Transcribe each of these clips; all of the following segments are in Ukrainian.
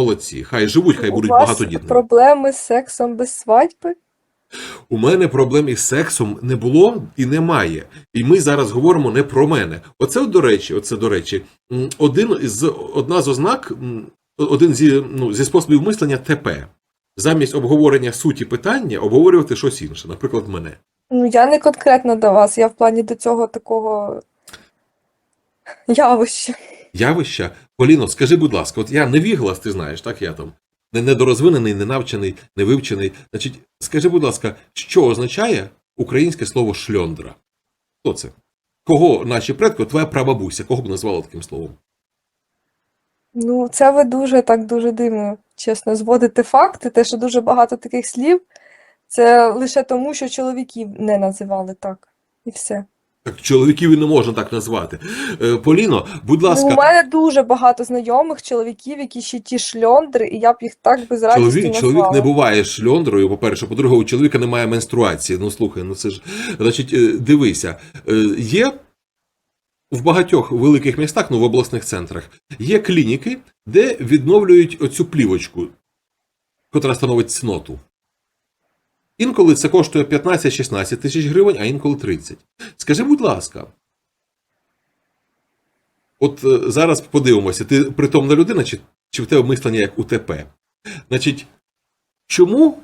Молодці. Хай живуть, хай будуть У вас багатодітними. проблеми з сексом без свадьби? У мене проблем із сексом не було і немає. І ми зараз говоримо не про мене. Оце, до речі, оце, до речі, один із одна з ознак, один зі, ну, зі способів мислення ТП. Замість обговорення суті питання обговорювати щось інше, наприклад, мене. Ну, я не конкретно до вас, я в плані до цього такого явища. Явища. Поліно, скажи, будь ласка, от я не віглас, ти знаєш, так я там недорозвинений, не навчений, не вивчений. Значить, скажи, будь ласка, що означає українське слово шльондра? Хто це? Кого наші предки, твоя прабабуся, кого б назвала таким словом? Ну, це ви дуже так дуже дивно, чесно, зводите факти, те, що дуже багато таких слів, це лише тому, що чоловіків не називали так. І все. Так чоловіків і не можна так назвати. Е, Поліно, будь Ну, у мене дуже багато знайомих чоловіків, які ще ті шльондри, і я б їх так без радості чоловік, назвала. чоловік не буває шльондрою, по-перше, по-друге, у чоловіка немає менструації. Ну слухай, ну це ж. Значить, е, дивися, е, є в багатьох великих містах, ну в обласних центрах, є клініки, де відновлюють оцю плівочку, котра становить цноту. Інколи це коштує 15-16 тисяч гривень, а інколи 30. Скажи, будь ласка, от е, зараз подивимося, ти притомна людина, чи, чи в тебе мислення як УТП? Значить, чому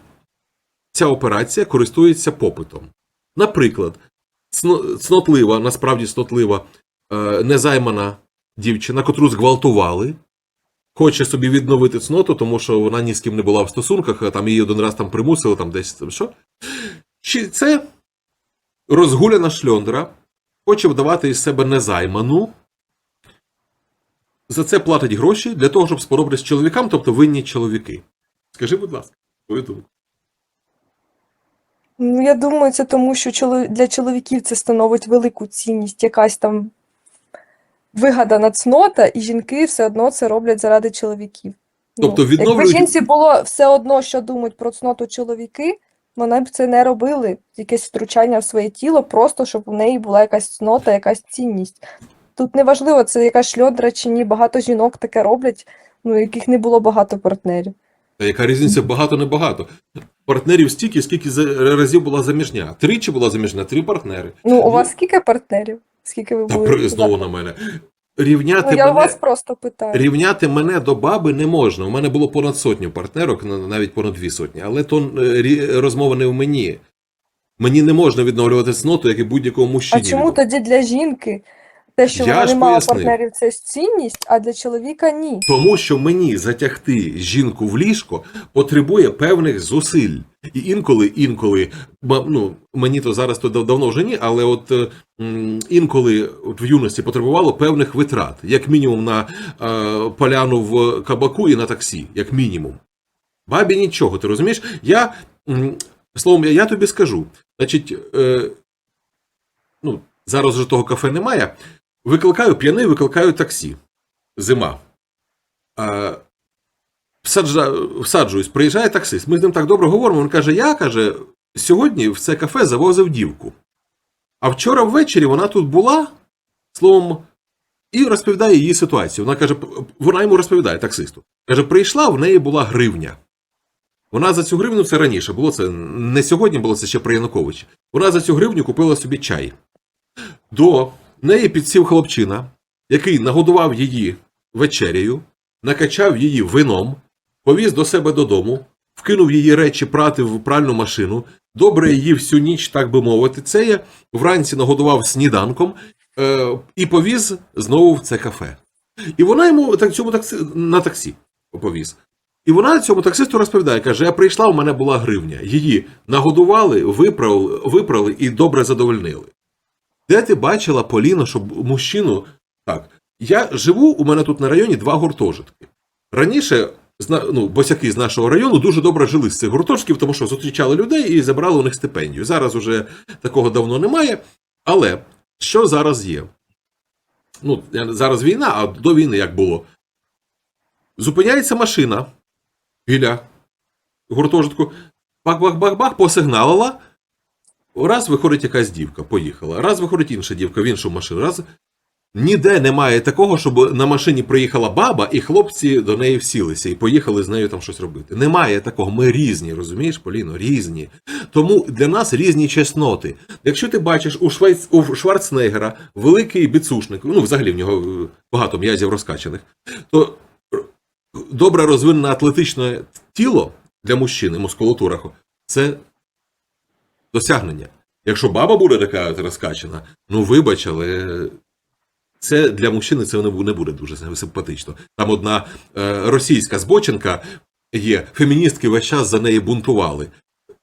ця операція користується попитом? Наприклад, цнотлива, насправді цнотлива, е, незаймана дівчина, котру зґвалтували, хоче собі відновити цноту, тому що вона ні з ким не була в стосунках, а там її один раз там примусили, там десь там що. Чи це розгуляна шльондра, хоче вдавати із себе незайману, за це платить гроші для того, щоб сподобатись чоловікам, тобто винні чоловіки. Скажи, будь ласка, твою думку. Ну, я думаю, це тому, що для чоловіків це становить велику цінність, якась там вигадана цнота, і жінки все одно це роблять заради чоловіків. Тобто ну, якби жінці було все одно, що думають про цноту чоловіки, вони б це не робили, якесь втручання в своє тіло, просто щоб у неї була якась цнота, якась цінність. Тут не важливо, це якась шльондра чи ні, багато жінок таке роблять, ну, яких не було багато партнерів. Та яка різниця багато небагато? Партнерів стільки, скільки разів була заміжня. Тричі була заміжня, три партнери. Ну, у вас скільки партнерів? Скільки ви Та були? при, знову на мене. Рівняти Ну, я мене, вас просто питаю. рівняти мене до баби не можна. У мене було понад сотню партнерок, навіть понад дві сотні. Але то е, розмова не в мені. Мені не можна відновлювати цноту, як і будь-якому А чому тоді для жінки те, що Я вона не мала партнерів, це цінність, а для чоловіка ні. Тому що мені затягти жінку в ліжко потребує певних зусиль. І інколи, інколи, ну, мені то зараз то давно вже ні, але от е, інколи от в юності потребувало певних витрат, як мінімум на е, поляну в кабаку і на таксі, як мінімум. Бабі нічого, ти розумієш? Я, словом, я тобі скажу, значить, е, ну, зараз вже того кафе немає. Викликаю п'яний, викликаю таксі. Зима. А, всаджуюсь, приїжджає таксист. Ми з ним так добре говоримо. Він каже: Я каже, сьогодні в це кафе завозив дівку. А вчора ввечері вона тут була, словом, і розповідає її ситуацію. Вона каже, вона йому розповідає таксисту. Каже, прийшла, в неї була гривня. Вона за цю гривню це раніше було це не сьогодні, було це ще при Януковичі. Вона за цю гривню купила собі чай. До неї підсів хлопчина, який нагодував її вечерею, накачав її вином, повіз до себе додому, вкинув її речі прати в пральну машину, добре її всю ніч, так би мовити. Це я вранці нагодував сніданком е, і повіз знову в це кафе. І вона йому так, цьому таксі, на таксі повіз. І вона цьому таксисту розповідає, каже: я прийшла, у мене була гривня. Її нагодували, виправили, виправили і добре задовольнили. Де ти бачила, Поліно, щоб мужчину. Так, я живу, у мене тут на районі два гуртожитки. Раніше ну, босяки з нашого району дуже добре жили з цих гуртожитків, тому що зустрічали людей і забрали у них стипендію. Зараз уже такого давно немає. Але що зараз є? Ну, зараз війна, а до війни як було? Зупиняється машина біля гуртожитку, бах-бах-бах-бах, посигналила. Раз виходить якась дівка, поїхала. Раз виходить інша дівка в іншу машину. Раз Ніде немає такого, щоб на машині приїхала баба, і хлопці до неї всілися і поїхали з нею там щось робити. Немає такого. Ми різні, розумієш, Поліно? Різні. Тому для нас різні чесноти. Якщо ти бачиш у, Швейц... у Шварценеггера великий біцушник, ну взагалі в нього е, багато м'язів розкачаних, то добре розвинене атлетичне тіло для мужчини, мускулатура, це досягнення. Якщо баба буде така от розкачана, ну вибач, але це для мужчини це не буде дуже симпатично. Там одна е, російська збоченка є, феміністки весь час за неї бунтували.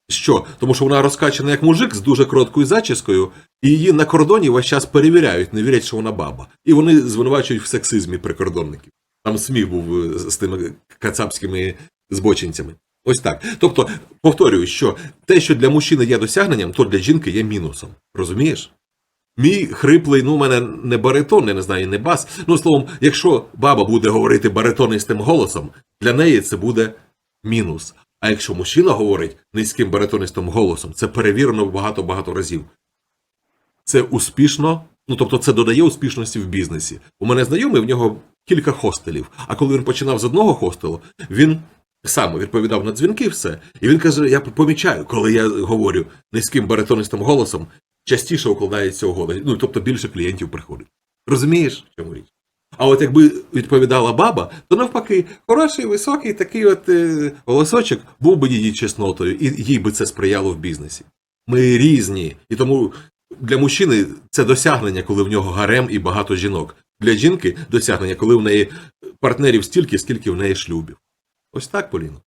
Що? Тому що вона розкачана як мужик з дуже короткою зачіскою, і її на кордоні весь час перевіряють, не вірять, що вона баба. І вони звинувачують в сексизмі прикордонників. Там сміх був е, з тими кацапськими збочинцями. Ось так. Тобто, повторюю, що те, що для мужчини є досягненням, то для жінки є мінусом. Розумієш? Мій хриплий, ну, у мене не баритон, я не знаю, не бас. Ну, словом, якщо баба буде говорити баритонистим голосом, для неї це буде мінус. А якщо мужчина говорить низьким баритонистим голосом, це перевірено багато-багато разів. Це успішно, ну тобто це додає успішності в бізнесі. У мене знайомий, в нього кілька хостелів. А коли він починав з одного хостелу, він сам відповідав на дзвінки, все. І він каже: я помічаю, коли я говорю низьким баритонистим голосом, частіше укладається угода. Ну тобто більше клієнтів приходить. Розумієш, в чому річ? А от якби відповідала баба, то навпаки, хороший, високий такий от е, голосочок був би її чеснотою, і їй би це сприяло в бізнесі. Ми різні, і тому для мужчини це досягнення, коли в нього гарем і багато жінок. Для жінки досягнення, коли в неї партнерів стільки, скільки в неї шлюбів. Ось так, Поліно.